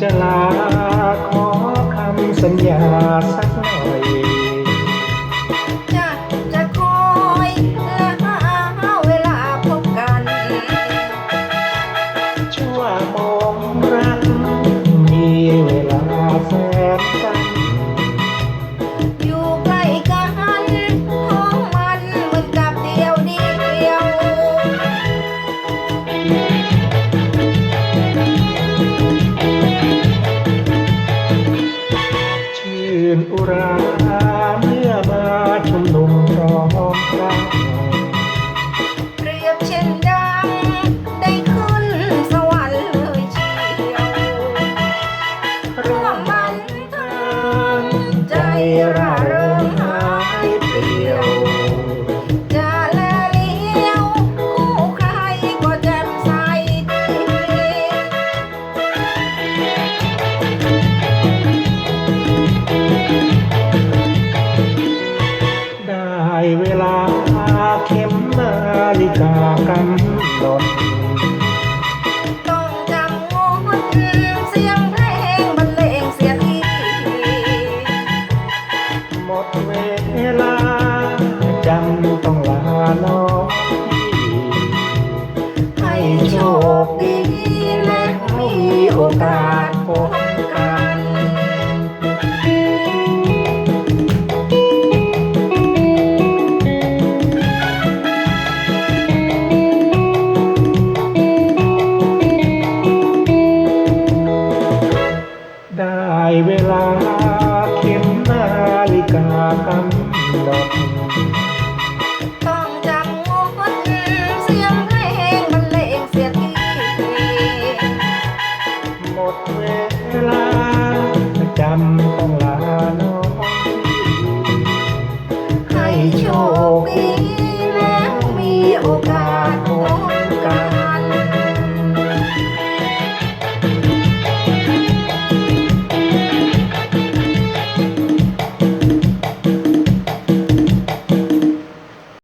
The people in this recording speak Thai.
จะลาขอคำสัญญาสักหน่อยจะจะคอยและหาเวลาพบกัน ชั่วโมงรักมีเว ชื่นอุราเมื่อมาชุมนุมพร้อมรักเปรียบเช่นดังได้ขึ้นสวรรค์เลยเชียวร่วมมันเทิงใจเรา ฬิกากำหนดต้องจำงดเสียงเพลงบรรเลงเสียทีหมดเวลาจำต้องลาน้อบีให้โชคดีและมีโอกาส Well,